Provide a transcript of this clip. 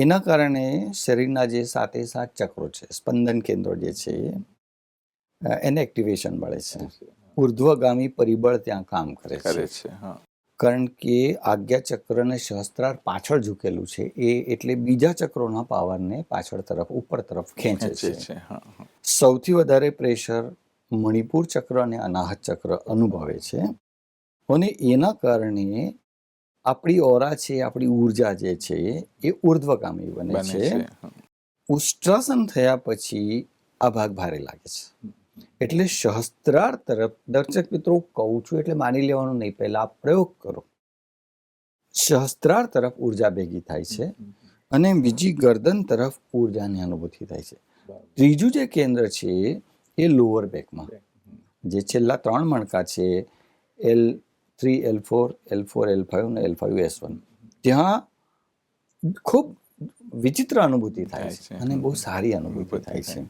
એના કારણે શરીરના જે સાતે સાત ચક્રો છે સ્પંદન કેન્દ્રો જે છે એને એક્ટિવેશન મળે છે. ઉર્ધ્વગામી પરિબળ ત્યાં કામ કરે કરે છે કારણ કે આજ્ઞા ચક્ર અને સહસ્ત્રાર પાછળ ઝૂકેલું છે એ એટલે બીજા ચક્રોના પાવરને પાછળ તરફ ઉપર તરફ ખેંચે છે. છે હા હા. સૌથી વધારે પ્રેશર મણિપુર ચક્ર અને અનાહત ચક્ર અનુભવે છે. અને એના કારણે આપણી ઓરા છે આપણી ઊર્જા જે છે એ ઉર્ધ્વગામી બને છે. ઉષ્ટ્રાસન થયા પછી આ ભાગ ભારે લાગે છે. એટલે સહસ્ત્રાર તરફ દર્શક મિત્રો કહું છું એટલે માની લેવાનું નહીં પહેલા પ્રયોગ કરો. સહસ્ત્રાર તરફ ઊર્જા ભેગી થાય છે અને બીજી ગરદન તરફ ઉર્જાની અનુભૂતિ થાય છે. ત્રીજું જે કેન્દ્ર છે એ લોઅર બેકમાં જે છેલ્લા ત્રણ મણકા છે L three L four L four L five અને એલ ફાઇવ એસ વન ત્યાં ખૂબ વિચિત્ર અનુભૂતિ થાય છે. અને બહુ સારી અનુભૂતિ થાય છે.